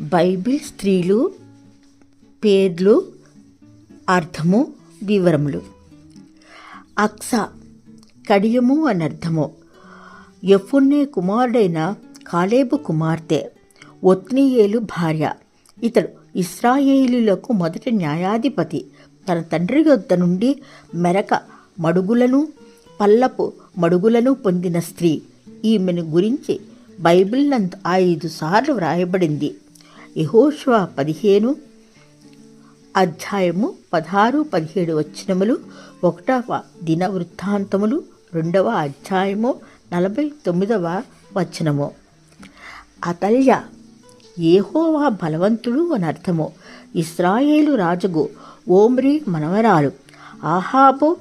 Bible స్త్రీలు పేర్లు అర్థము వివరములు. అక్స కడియము అని అర్థము. ఎఫున్నే కుమారుడైన కాలేబు కుమార్తె ఒత్నీయేలు భార్య. ఇతడు ఇస్రాయేలులకు మొదటి న్యాయాధిపతి. తన తండ్రి యొద్ద నుండి మెరక మడుగులను పల్లపు మడుగులను పొందిన స్త్రీ. ఈమెను గురించి బైబిల్ నందు ఐదు సార్లు వ్రాయబడింది. యహోష్వ పదిహేను అధ్యాయము పదహారు పదిహేడు వచనములు ఒకటవ దిన వృత్తాంతములు రెండవ అధ్యాయము నలభై తొమ్మిదవ వచనము. అతల్య ఏహోవా బలవంతుడు అని అర్థము. ఇస్రాయేలు రాజుగు ఓమ్రి మనవరాలు ఆహాబు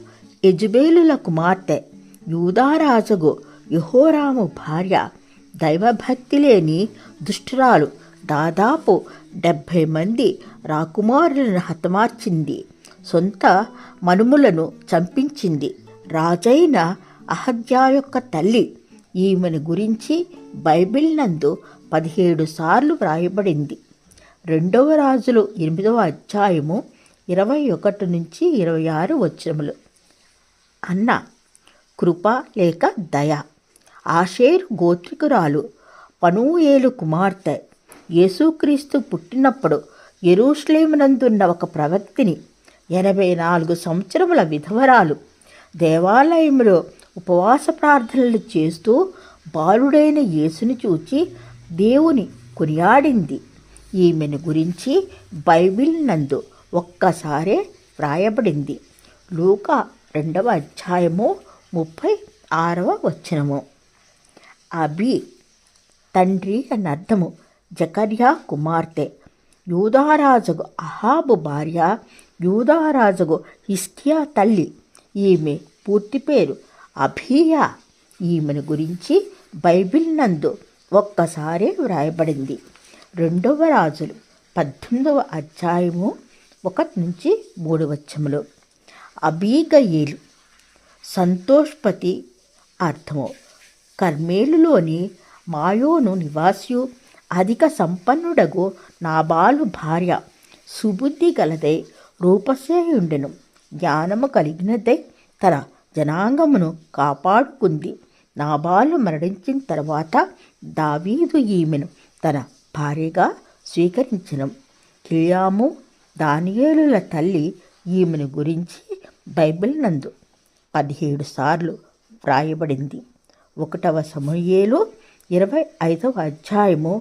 యజుబేలుల కుమార్తె యూదారాజుగు యహోరాము భార్య దైవభక్తి లేని దుష్టురాలు దాదాపు డెబ్భై మంది రాకుమారులను హతమార్చింది. సొంత మనుములను చంపించింది. రాజైన అహద్యా యొక్క తల్లి. ఈమెను గురించి బైబిల్ నందు పదిహేడు సార్లు వ్రాయబడింది. రెండవ రాజులు ఎనిమిదవ అధ్యాయము ఇరవై ఒకటి నుంచి ఇరవై ఆరు వచ్చినములు అన్న కృప లేక దయ. ఆషేరు గోత్రికురాలు పనూయేలు కుమార్తె. యేసుక్రీస్తు పుట్టినప్పుడు ఎరూషలేమునందున్న ఒక ప్రవక్తిని ఎనభై నాలుగు సంవత్సరముల విధవరాలు దేవాలయంలో ఉపవాస ప్రార్థనలు చేస్తూ బాలుడైన యేసుని చూచి దేవుని కొనియాడింది. ఈమెను గురించి బైబిల్ నందు ఒక్కసారే వ్రాయబడింది. లూక రెండవ అధ్యాయము ముప్పై ఆరవ వచనము. అబి తండ్రి అని అర్థము జకర్యా కుమార్తె. యూదారాజుగు అహాబు భార్య యూదారాజుగు హిస్కియా తల్లి. ఈమె పూర్తి పేరు అభియా. ఈమెను గురించి బైబిల్ నందు ఒక్కసారే వ్రాయబడింది. రెండవ రాజులు పద్దెనిమిదవ అధ్యాయము ఒకటి నుంచి మూడు వచ్చములు అబీగయేలు. సంతోష్పతి అర్థము. కర్మేలులోని మాయోను నివాసియు అధిక సంపన్నుడగు నాబాలు భార్య. సుబుద్ధి గలదై రూపసేయుండెను. జ్ఞానము కలిగినదై తన జనాంగమును కాపాడుకుంది. నాబాలు మరణించిన తర్వాత దావీదు ఈమెను తన భార్యగా స్వీకరించను. కిలియాము దానియేలుల తల్లి ఈమెను గురించి బైబిల్ నందు పదిహేడు సార్లు వ్రాయబడింది. ఒకటవ సమూయేలు ఇరవై ఐదవ అధ్యాయము.